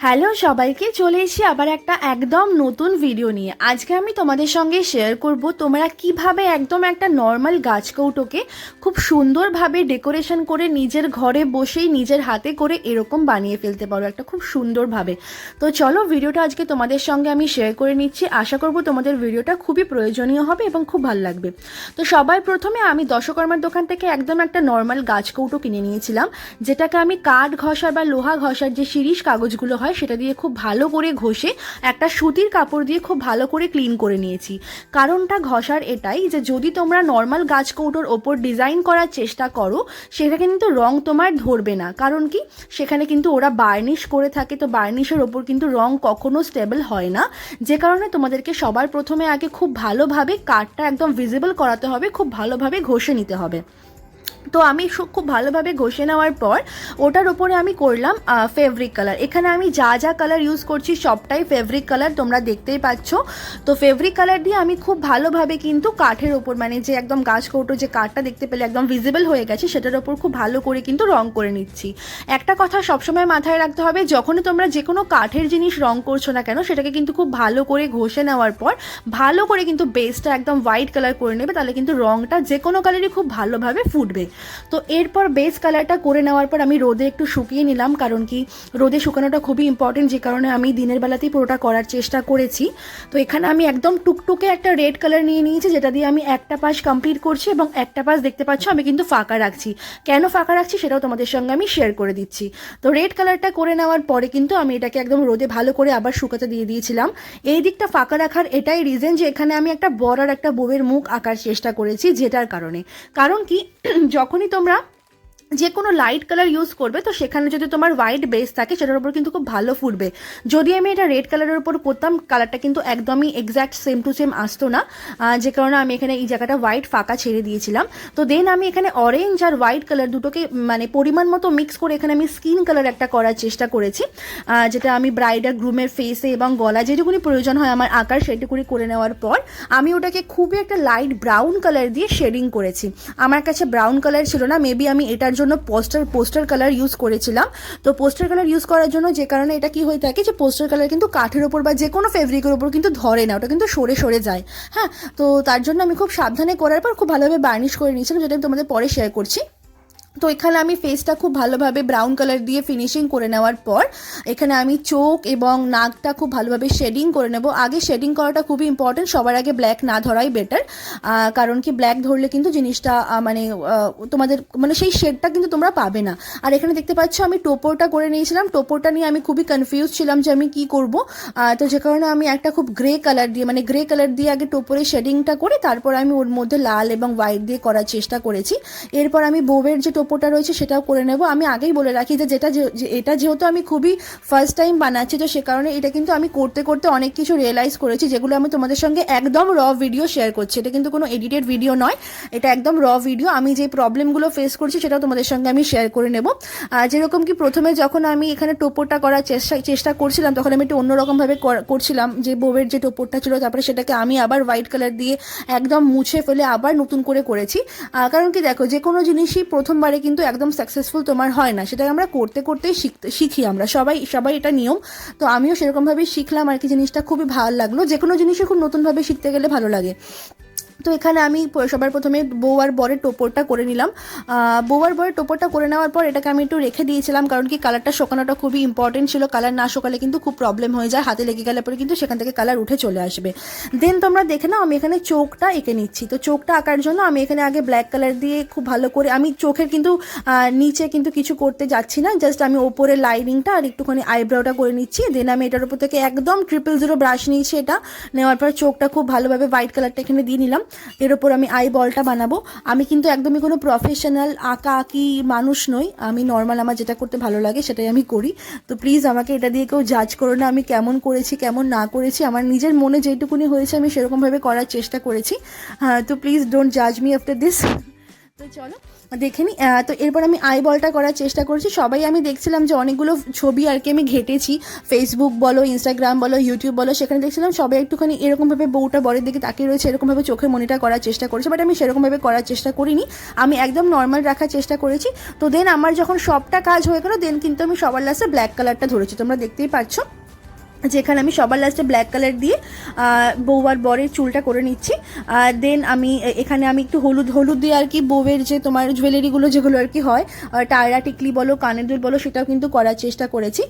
Hello সবাইকে, চলে এসেছি আবার একটা একদম নতুন ভিডিও নিয়ে। আজকে আমি তোমাদের সঙ্গে শেয়ার করব তোমরা কীভাবে একদম একটা নর্মাল গাছ কৌটোকে খুব সুন্দরভাবে ডেকোরেশন করে নিজের ঘরে বসেই নিজের হাতে করে এরকম বানিয়ে ফেলতে পারো, একটা খুব সুন্দরভাবে। তো চলো ভিডিওটা আজকে তোমাদের সঙ্গে আমি শেয়ার করে নিচ্ছি। আশা করব তোমাদের ভিডিওটা খুবই প্রয়োজনীয় হবে এবং খুব ভালো লাগবে। তো সবার প্রথমে আমি দশকর্মার দোকান থেকে একদম একটা নর্মাল গাছ কৌটো কিনে নিয়েছিলাম, যেটাকে আমি কাঠ ঘষার বা লোহা ঘষার যে শিরিষ কাগজগুলো হয় সেটা দিয়ে খুব ভালো করে ঘষে একটা সুতির কাপড় দিয়ে খুব ভালো করে ক্লিন করে নিয়েছি। কারণটা ঘষার এটাই যে, যদি তোমরা নর্মাল গাছ কৌটোর ওপর ডিজাইন করার চেষ্টা করো সেটা কিন্তু রং তোমার ধরবে না। কারণ কি? সেখানে কিন্তু ওরা বার্নিশ করে থাকে, তো বার্নিশের ওপর কিন্তু রং কখনো স্টেবল হয় না। যে কারণে তোমাদেরকে সবার প্রথমে আগে খুব ভালোভাবে কাঠটা একদম ভিজিবল করাতে হবে, খুব ভালোভাবে ঘষে নিতে হবে। তো আমি খুব ভালোভাবে ঘষে নেওয়ার পর ওটার ওপরে আমি করলাম ফেব্রিক কালার এখানে আমি যা যা কালার ইউজ করছি সবটাই ফেব্রিক কালার তোমরা দেখতেই পাচ্ছ। তো ফেব্রিক কালার দিয়ে আমি খুব ভালোভাবে কিন্তু কাঠের ওপর মানে যে একদম গাছ কৌটো যে কাঠটা দেখতে পেলে একদম ভিজিবল হয়ে গেছে, সেটার ওপর খুব ভালো করে কিন্তু রং করে নিচ্ছি। একটা কথা সবসময় মাথায় রাখতে হবে, যখনই তোমরা যে কোনো কাঠের জিনিস রং করছ না কেন, সেটাকে কিন্তু খুব ভালো করে ঘষে নেওয়ার পর, ভালো করে কিন্তু বেসটা একদম হোয়াইট কালার করে নেবে, তাহলে কিন্তু রংটা যে কোনো কালারই খুব ভালোভাবে ফুটবে। তো এরপর বেস কালারটা করে নেওয়ার পর আমি রোদে একটু শুকিয়ে নিলাম, কারণ কি রোদে শুকানোটা খুবই ইম্পর্টেন্ট যে কারণে আমি দিনের বেলাতেই পুরোটা করার চেষ্টা করেছি। তো এখানে আমি একদম টুকটুকে একটা রেড কালার নিয়ে নিয়েছি, যেটা দিয়ে আমি একটা পাশ কমপ্লিট করছি এবং একটা পাশ দেখতে পাচ্ছ আমি কিন্তু ফাঁকা রাখছি। কেন ফাঁকা রাখছি সেটাও তোমাদের সঙ্গে আমি শেয়ার করে দিচ্ছি। তো রেড কালারটা করে নেওয়ার পরে কিন্তু আমি এটাকে একদম রোদে ভালো করে আবার শুকাতে দিয়ে দিয়েছিলাম। এই দিকটা ফাঁকা রাখার এটাই রিজন যে এখানে আমি একটা বড় একটা বউয়ের মুখ আঁকার চেষ্টা করেছি, যেটার কারণে। কারণ কি যখনই তোমরা যে কোনো লাইট কালার ইউজ করবে, তো সেখানে যদি তোমার হোয়াইট বেস থাকে, সেটার উপর কিন্তু খুব ভালো ফুটবে। যদি আমি এটা রেড কালারের উপর করতাম কালারটা কিন্তু একদমই এক্স্যাক্ট সেম টু সেম আসতো না। যে কারণে আমি এখানে এই জায়গাটা হোয়াইট ফাঁকা ছেড়ে দিয়েছিলাম। তো দেন আমি এখানে অরেঞ্জ আর হোয়াইট কালার দুটোকে মানে পরিমাণ মতো মিক্স করে এখানে আমি স্কিন কালার একটা করার চেষ্টা করেছি। যেটা আমি ব্রাইড আর গ্রুমের ফেসে এবং গলা যেটুকুনি প্রয়োজন হয় আমার আকার, সেটুকুনি করে নেওয়ার পর আমি ওটাকে খুবই একটা লাইট ব্রাউন কালার দিয়ে শেডিং করেছি। আমার কাছে ব্রাউন কালার ছিল না মেবি আমি এটার জন্য পোস্টার পোস্টার কালার ইউজ করেছিলাম। তো পোস্টার কালার ইউজ করার জন্য যে কারণে এটা কি হয়ে থাকে যে পোস্টার কালার কিন্তু কাঠের ওপর বা যে কোনো ফেব্রিকের ওপর কিন্তু ধরে না, ওটা কিন্তু সরে সরে যায়। হ্যাঁ তো তার জন্য আমি খুব সাবধানে করার পর খুব ভালোভাবে বার্নিশ করে নিয়েছিলাম, যেটা আমি তোমাদের পরে শেয়ার করছি। তো এখানে আমি ফেসটা খুব ভালোভাবে ব্রাউন কালার দিয়ে ফিনিশিং করে নেওয়ার পর, এখানে আমি চোখ এবং নাকটা খুব ভালোভাবে শেডিং করে নেব। আগে শেডিং করাটা খুবই ইম্পর্টেন্ট সবার আগে ব্ল্যাক না ধরাই বেটার কারণ কি ব্ল্যাক ধরলে কিন্তু জিনিসটা মানে তোমাদের মানে সেই শেডটা কিন্তু তোমরা পাবে না। আর এখানে দেখতে পাচ্ছ আমি টোপরটা করে নিয়েছিলাম, টোপরটা নিয়ে আমি খুবই কনফিউজ ছিলাম যে আমি কি করব। তো যে কারণে আমি একটা খুব গ্রে কালার দিয়ে মানে গ্রে কালার দিয়ে আগে টোপরে শেডিংটা করে, তারপর আমি ওর মধ্যে লাল এবং হোয়াইট দিয়ে করার চেষ্টা করেছি। এরপর আমি বউয়ের যে টোপোটা রয়েছে সেটাও করে নেব। আমি আগেই বলে রাখি যে যেটা এটা যেহেতু আমি খুবই ফার্স্ট টাইম বানাচ্ছি, তো সে কারণে এটা কিন্তু আমি করতে করতে অনেক কিছু রিয়েলাইজ করেছি, যেগুলো আমি তোমাদের সঙ্গে একদম র ভিডিও শেয়ার করছি। এটা কিন্তু কোনো এডিটেড ভিডিও নয়, এটা একদম র ভিডিও আমি যে প্রবলেমগুলো ফেস করছি সেটাও তোমাদের সঙ্গে আমি শেয়ার করে নেব। যেরকম কি প্রথমে যখন আমি এখানে টোপরটা করার চেষ্টা চেষ্টা করছিলাম, তখন আমি একটু অন্যরকমভাবে কর- করছিলাম, যে বউয়ের যে টোপরটা ছিল, তারপরে সেটাকে আমি আবার হোয়াইট কালার দিয়ে একদম মুছে ফেলে আবার নতুন করে করেছি। কারণ কি দেখো, যে কোনো জিনিসই প্রথমবারে কিন্তু একদম সাকসেসফুল তোমার হয় না। সেটা আমরা করতে করতেই শিখতে, শিখি আমরা। সবাই সবাই এটা নিয়ম। তো আমিও সেরকমভাবেই শিখলাম আর কি জিনিসটা। খুবই ভালো লাগল। যে কোনো জিনিসই খুব নতুনভাবে শিখতে গেলে ভালো লাগে। তো এখানে আমি সবার প্রথমে বউ আর বরের টোপরটা করে নিলাম। আর বরের টোপরটা করে নেওয়ার পর এটাকে আমি একটু রেখে দিয়েছিলাম কারণ কি কালারটা শোকানোটা খুবই ইম্পর্টেন্ট ছিল। কালার না শোকালে কিন্তু খুব প্রবলেম হয়ে যায়। হাতে লেগে গেলে পরে কিন্তু সেখান থেকে কালার উঠে চলে আসবে। দেন তোমরা দেখে নাও, আমি এখানে চোখটা এঁকে নিচ্ছি। তো চোখটা আঁকার জন্য আমি এখানে আগে ব্ল্যাক কালার দিয়ে খুব ভালো করে আমি চোখের কিন্তু নিচে কিন্তু কিছু করতে যাচ্ছি না। জাস্ট আমি ওপরে লাইনিংটা আর একটুখানি আইব্রোটা করে নিচ্ছি। দেন আমি এটার উপর থেকে একদম ট্রিপল জিরো ব্রাশ নিয়েছি এটা। নেওয়ার পর চোখটা খুব ভালোভাবে হোয়াইট কালারটা এখানে দিয়ে নিলাম। এর ওপর আমি আই বলটা বানাবো। আমি কিন্তু একদমই কোনো প্রফেশনাল আঁকা আঁকি মানুষ নই। আমি নর্মাল আমার যেটা করতে ভালো লাগে সেটাই আমি করি। তো প্লিজ আমাকে এটা দিয়ে কেউ জাজ করো না আমি কেমন করেছি, কেমন না করেছি। আমার নিজের মনে যেটুকুনি হয়েছে আমি সেরকমভাবে করার চেষ্টা করেছি। হ্যাঁ তো প্লিজ ডোন্ট জাজ মি আফটার দিস তো চলো, দেখে নি। তো এরপর আমি আই বলটা করার চেষ্টা করছি। সবাই আমি দেখছিলাম যে অনেকগুলো ছবি আর কি আমি ঘেটেছি। ফেসবুক বলো ইনস্টাগ্রাম বলো ইউটিউব বলো, সেখানে দেখছিলাম সবাই একটুখানি এরকমভাবে বউটা বরের দিকে তাকিয়ে রয়েছে, এরকমভাবে চোখে মনিটা করার চেষ্টা করেছে বাট আমি সেরকমভাবে করার চেষ্টা করিনি। আমি একদম নর্মাল রাখার চেষ্টা করেছি। তো দেন আমার যখন সবটা কাজ হয়ে গেলো দেন কিন্তু আমি সবার লাস্টে ব্ল্যাক কালারটা ধরেছি। তোমরা দেখতেই পাচ্ছ যেখানে আমি সবার লাস্টে ব্ল্যাক কালার দিয়ে বউ আর বরের চুলটা করে নিচ্ছি। আর দেন আমি এখানে আমি একটু হলুদ হলুদ দিয়ে আর কি বউয়ের যে তোমার জুয়েলারিগুলো যেগুলো আর কি হয় টায়রা, টিকলি বলো, কানের দুল বলো, সেটাও কিন্তু করার চেষ্টা করেছি।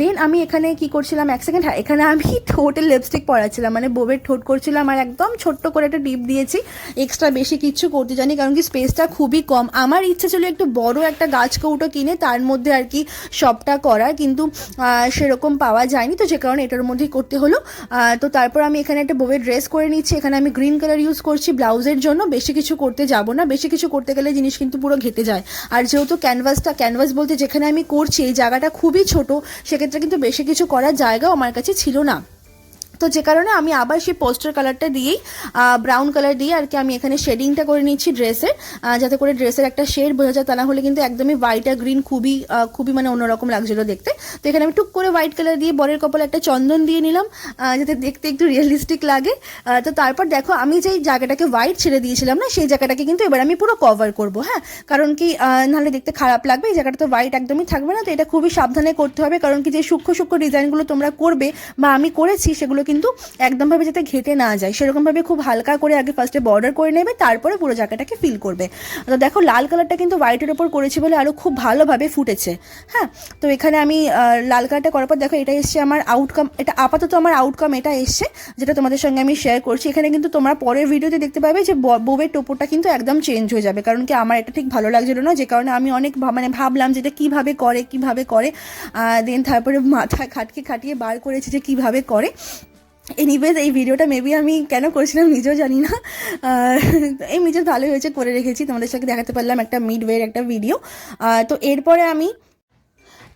দেন আমি এখানে কি করছিলাম, এক সেকেন্ড হ্যাঁ এখানে আমি ঠোঁটের লিপস্টিক পরাচ্ছিলাম মানে বউয়ের ঠোঁট করছিলাম আর একদম ছোট্ট করে একটা টিপ দিয়েছি। এক্সট্রা বেশি কিচ্ছু করতে জানি, কারণ কি স্পেসটা খুবই কম। আমার ইচ্ছে ছিল একটু বড় একটা গাছ কৌটো কিনে, তার মধ্যে আর কি সবটা করার, কিন্তু সেরকম পাওয়া যায়নি। তো যে কারণে এটার মধ্যেই করতে হলো। তো তারপর আমি এখানে একটা বউয়ের ড্রেস করে নিচ্ছি। এখানে আমি গ্রিন কালার ইউজ করছি ব্লাউজের জন্য। বেশি কিছু করতে যাব না। বেশি কিছু করতে গেলে জিনিস কিন্তু পুরো ঘেটে যায়। আর যেহেতু ক্যানভাসটা ক্যানভাস বলতে যেখানে আমি করছি, এই জায়গাটা খুবই ছোট, সেক্ষেত্রে কিন্তু বেশি কিছু করার জায়গাও আমার কাছে ছিল না। তো যে কারণে আমি আবার সেই পোস্টার কালারটা দিয়েই ব্রাউন কালার দিয়ে আর কি আমি এখানে শেডিংটা করে নিচ্ছি ড্রেসের যাতে করে ড্রেসের একটা শেড বোঝা যায়, তা না হলে কিন্তু একদমই হোয়াইট আর গ্রিন খুবই খুবই মানে অন্যরকম লাগছিল দেখতে। তো এখানে আমি টুক করে হোয়াইট কালার দিয়ে বরের কপালে একটা চন্দন দিয়ে নিলাম যাতে দেখতে একটু রিয়েলিস্টিক লাগে। তো তারপর দেখো আমি যেই জায়গাটাকে হোয়াইট ছেড়ে দিয়েছিলাম না, সেই জায়গাটাকে কিন্তু এবার আমি পুরো কভার করব হ্যাঁ? কারণ কি নাহলে দেখতে খারাপ লাগবে, এই জায়গাটা তো হোয়াইট একদমই থাকবে না, তো এটা খুবই সাবধানে করতে হবে, কারণ কি যে সূক্ষ্ম সূক্ষ্ম ডিজাইনগুলো তোমরা করবে বা আমি করেছি সেগুলো কিন্তু একদমভাবে যাতে ঘেটে না যায়, সেরকমভাবে খুব হালকা করে আগে ফার্স্টে বর্ডার করে নেবে, তারপরে পুরো জায়গাটাকে ফিল করবে। তো দেখো, লাল কালারটা কিন্তু হোয়াইটের ওপর করেছি বলে আরও খুব ভালোভাবে ফুটেছে হ্যাঁ? তো এখানে আমি লাল কালারটা করার পর দেখো, এটা এসছে আমার আউটকাম এটা আপাতত আমার আউটকাম এটা এসছে, যেটা তোমাদের সঙ্গে আমি শেয়ার করছি। এখানে কিন্তু তোমরা পরের ভিডিওতে দেখতে পাবে যে ব- বউয়ের টোপরটা কিন্তু একদম চেঞ্জ হয়ে যাবে, কারণ কি আমার এটা ঠিক ভালো লাগছিল না, যে কারণে আমি অনেক মানে ভাবলাম যে এটা কীভাবে করে, কীভাবে করে দেন তারপরে মাথায় খাটকে খাটিয়ে বার করেছি যে কীভাবে করে। এনিওয়েজ এই ভিডিওটা মেবি আমি কেন করেছিলাম নিজেও জানি না। এই নিজের ভালো হয়েছে, করে রেখেছি। তোমাদের সাথে দেখাতে পারলাম একটা মিড ওয়ের একটা ভিডিও তো এরপরে আমি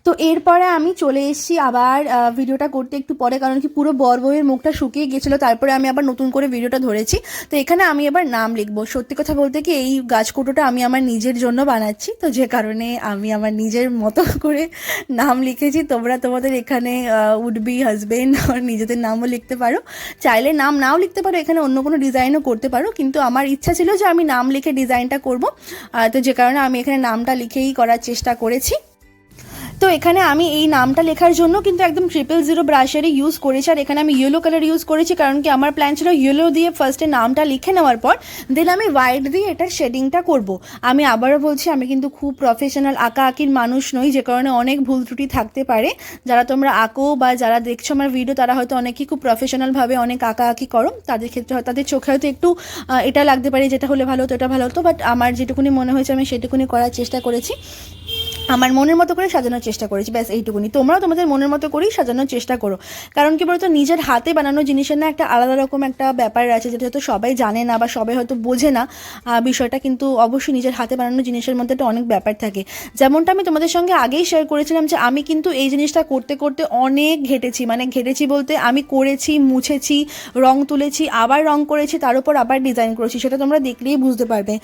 তো এরপরে আমি চলে এসেছি আবার ভিডিওটা করতে একটু পরে, কারণ কি পুরো বউয়ের মুখটা শুকিয়ে গেছিল, তারপরে আমি আবার নতুন করে ভিডিওটা ধরেছি। তো এখানে আমি আবার নাম লিখব। সত্যি কথা বলতে কি এই গাছকুটোটা আমি আমার নিজের জন্য বানাচ্ছি, তো যে কারণে আমি আমার নিজের মতো করে নাম লিখেছি। তোমরা তোমাদের এখানে উড বি হাজবেন্ড আর নিজেদের নামও লিখতে পারো। চাইলে নাম নাও লিখতে পারো, এখানে অন্য কোনো ডিজাইনও করতে পারো, কিন্তু আমার ইচ্ছা ছিল যে আমি নাম লিখে ডিজাইনটা করব। তো যে কারণে আমি এখানে নামটা লিখেই করার চেষ্টা করেছি। তো এখানে আমি এই নামটা লেখার জন্য কিন্তু একদম ট্রিপল জিরো ব্রাশেরই ইউজ করেছি, আর এখানে আমি ইয়েলো কালার ইউজ করেছি, কারণ কি আমার প্ল্যান ছিল ইয়েলো দিয়ে ফার্স্টে নামটা লিখে নেওয়ার পর দেন আমি হোয়াইট দিয়ে এটার শেডিংটা করব। আমি আবারও বলছি, আমি কিন্তু খুব প্রফেশনাল আঁকা আঁকির মানুষ নই, যে কারণে অনেক ভুল ত্রুটি থাকতে পারে। যারা তোমরা আঁকো বা যারা দেখছ আমার ভিডিও তারা হয়তো অনেকেই খুব প্রফেশনালভাবে অনেক আঁকা আঁকি করো। তাদের ক্ষেত্রে তাদের চোখে হয়তো একটু এটা লাগতে পারে যেটা হলে ভালো হতো এটা ভালো হতো বাট আমার যেটুকুনি মনে হয়েছে, আমি সেটুকুনি করার চেষ্টা করেছি। আমার মনের মতো করে সাজানোর চেষ্টা করেছি, ব্যাস এইটুকুনি। তোমরাও তোমাদের মনের মতো করেই সাজানোর চেষ্টা করো। কারণ কি বলতো, নিজের হাতে বানানো জিনিসের না একটা আলাদা রকম একটা ব্যাপার আছে যেটা হয়তো সবাই জানে না বা সবাই হয়তো বোঝে না। বিষয়টা কিন্তু অবশ্যই নিজের হাতে বানানো জিনিসের মধ্যে একটা অনেক ব্যাপার থাকে। যেমনটা আমি তোমাদের সঙ্গে আগেই শেয়ার করেছিলাম যে, আমি কিন্তু এই জিনিসটা করতে করতে অনেক ঘেটেছি। মানে ঘেটেছি বলতে আমি করেছি, মুছেছি, রং তুলেছি, আবার রং করেছি, তার উপর আবার ডিজাইন করেছি, সেটা তোমরা দেখলেই বুঝতে পারবে।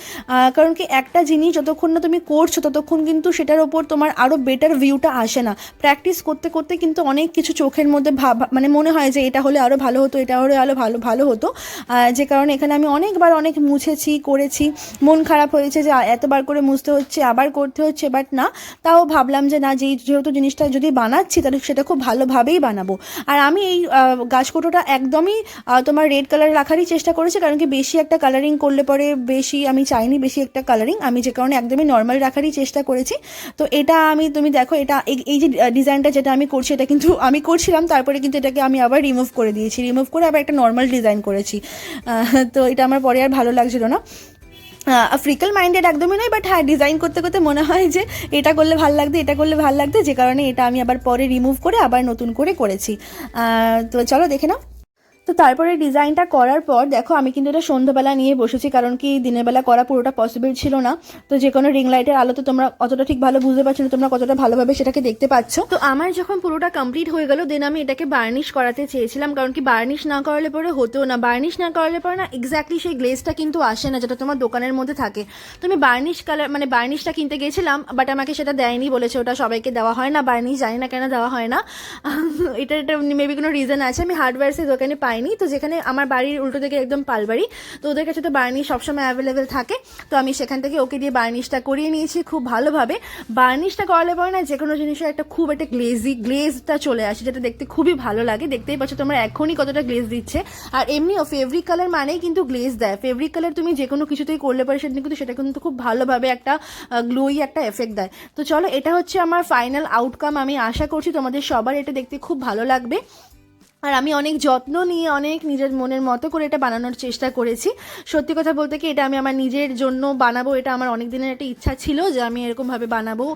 কারণ কি একটা জিনিস যতক্ষণ না তুমি করছ, ততক্ষণ কিন্তু সেটার ওপর তোমার আরও বেটার ভিউটা আসে না। প্র্যাকটিস করতে করতে কিন্তু অনেক কিছু চোখের মধ্যে ভাব মানে মনে হয় যে এটা হলে আরও ভালো হতো, এটা হলে আরও ভালো ভালো হতো। যে কারণে এখানে আমি অনেকবার অনেক মুছেছি, করেছি। মন খারাপ হয়েছে যে এতবার করে মুছতে হচ্ছে, আবার করতে হচ্ছে বাট না, তাও ভাবলাম যে না যেই যেহেতু জিনিসটা যদি বানাচ্ছি, তাহলে সেটা খুব ভালোভাবেই বানাবো। আর আমি এই গাছকোটোটা একদমই তোমার রেড কালার রাখারই চেষ্টা করেছি, কারণ কি বেশি একটা কালারিং করলে পরে বেশি, আমি চাইনি বেশি একটা কালারিং আমি যে কারণে একদমই নর্মাল রাখারই চেষ্টা করেছি। তো এটা আমি, তুমি দেখো, এটা এই যে ডিজাইনটা যেটা আমি করছি, এটা কিন্তু আমি করছিলাম, তারপরে কিন্তু এটাকে আমি আবার রিমুভ করে দিয়েছি। রিমুভ করে আবার একটা নর্মাল ডিজাইন করেছি। তো এটা আমার পরে আর ভালো লাগছিল না। ফ্রিকাল মাইন্ডেড একদমই নয় বাট হ্যাঁ ডিজাইন করতে করতে মনে হয় যে এটা করলে ভালো লাগতো এটা করলে ভালো লাগতো যে কারণে এটা আমি আবার পরে রিমুভ করে আবার নতুন করে করেছি। তো চলো দেখে নাও। তো তারপরে ডিজাইনটা করার পর, দেখো আমি কিন্তু এটা সন্ধ্যাবেলা নিয়ে বসেছি, কারণ কি দিনের বেলা করা পুরোটা পসিবল ছিল না। তো যে কোনো রিং লাইটের আলোতে তোমরা অতটা ঠিক ভালো বুঝতে পারছ না, তোমরা কতটা ভালোভাবে সেটাকে দেখতে পাচ্ছ। তো আমার যখন পুরোটা কমপ্লিট হয়ে গেল দেন আমি এটাকে বার্নিশ করাতে চেয়েছিলাম, কারণ কি বার্নিশ না করালে পরে হতো না। বার্নিশ না করালে পরে না এক্স্যাক্টলি সেই গ্লেজটা কিন্তু আসে না, যেটা তোমার দোকানের মধ্যে থাকে। তো আমি বার্নিশ কালার মানে বার্নিশটা কিনতে গেছিলাম বাট আমাকে সেটা দেয়নি বলেছে, ওটা সবাইকে দেওয়া হয় না বার্নিশ জানি না কেন দেওয়া হয় না। এটা এটা মেবি কোনো রিজন আছে, আমি হার্ডওয়্যার্সের দোকানে পাইনি। তো যেখানে আমার বাড়ির উল্টো দিকে একদম পালবাড়ি, তো ওদের কাছে তো বার্নিশ সবসময় অ্যাভেলেবেল থাকে। তো আমি সেখান থেকে ওকে দিয়ে বার্নিশটা করিয়ে নিয়েছি খুব ভালোভাবে। বার্নিশটা করালে পরে না যে কোনো জিনিসের একটা খুব একটা গ্লেজি গ্লেজটা চলে আসে, যেটা দেখতে খুবই ভালো লাগে। দেখতেই পাচ্ছ তোমরা এখনই কতটা গ্লেজ দিচ্ছে। আর এমনিও ফেব্রিক কালার মানেই কিন্তু গ্লেজ দেয়। ফেব্রিক কালার তুমি যে কোনো কিছুতেই করলে পরে সেটা কিন্তু সেটা কিন্তু খুব ভালোভাবে একটা গ্লোই একটা এফেক্ট দেয়। তো চলো, এটা হচ্ছে আমার ফাইনাল আউটকাম আমি আশা করছি তোমাদের সবার এটা দেখতে খুব ভালো লাগবে। আর আমি অনেক যত্ন নিয়ে অনেক নিজের মনের মতো করে এটা বানানোর চেষ্টা করেছি। সত্যি কথা বলতে কি, এটা আমি আমার নিজের জন্য বানাবো, এটা আমার অনেক দিনের একটা ইচ্ছা ছিল যে আমি এরকমভাবে বানাবো।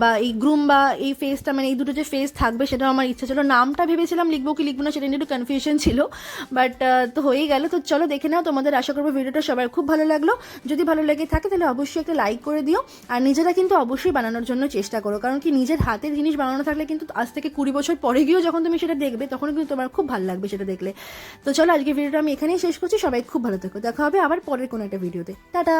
বা এই গ্রুম বা এই ফেসটা মানে এই দুটো যে ফেস থাকবে সেটাও আমার ইচ্ছা ছিল। নামটা ভেবেছিলাম লিখব কি লিখব না সেটা নিয়ে একটু কনফিউশন ছিল বাট তো হয়েই গেল। তো চলো দেখে নাও তোমাদের, আশা করব ভিডিওটা সবার খুব ভালো লাগল। যদি ভালো লেগে থাকে তাহলে অবশ্যই একটা লাইক করে দিও। আর নিজেরা কিন্তু অবশ্যই বানানোর জন্য চেষ্টা করো, কারণ কি নিজের হাতের জিনিস বানানো থাকলে কিন্তু আজ থেকে কুড়ি বছর পরে গিয়েও যখন তুমি সেটা দেখবে তখন কিন্তু তোমার খুব ভালো লাগবে সেটা দেখলে। তো চলো আজকে ভিডিওটা আমি এখানেই শেষ করছি, সবাই খুব ভালো থেকো। দেখা হবে আবার পরের কোনো একটা ভিডিওতে টাটা!